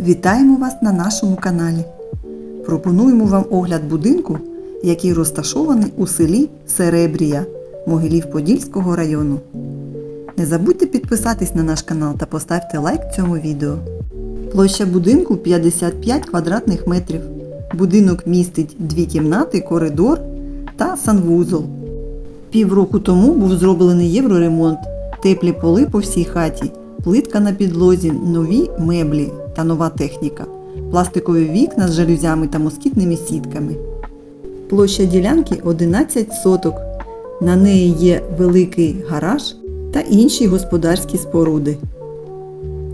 Вітаємо вас на нашому каналі. Пропонуємо вам огляд будинку, який розташований у селі Серебрія Могилів-Подільського району. Не забудьте підписатись на наш канал та поставте лайк цьому відео. Площа будинку 55 квадратних метрів. Будинок містить дві кімнати, коридор та санвузол. Півроку тому був зроблений євроремонт, теплі поли по всій хаті, плитка на підлозі, нові меблі та нова техніка, пластикові вікна з жалюзями та москітними сітками. Площа ділянки 11 соток. На неї є великий гараж та інші господарські споруди.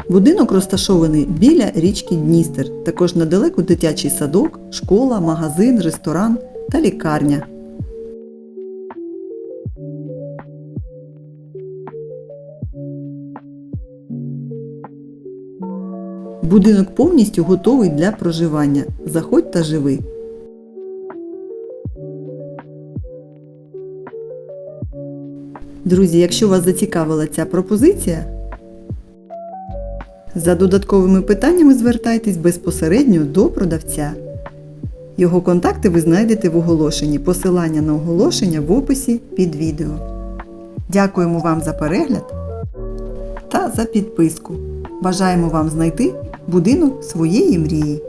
Будинок розташований біля річки Дністер, також недалеко дитячий садок, школа, магазин, ресторан та лікарня. Будинок повністю готовий для проживання. Заходь та живи. Друзі, якщо вас зацікавила ця пропозиція, за додатковими питаннями звертайтесь безпосередньо до продавця. Його контакти ви знайдете в оголошенні. Посилання на оголошення в описі під відео. Дякуємо вам за перегляд та за підписку. Бажаємо вам знайти будинок своєї мрії.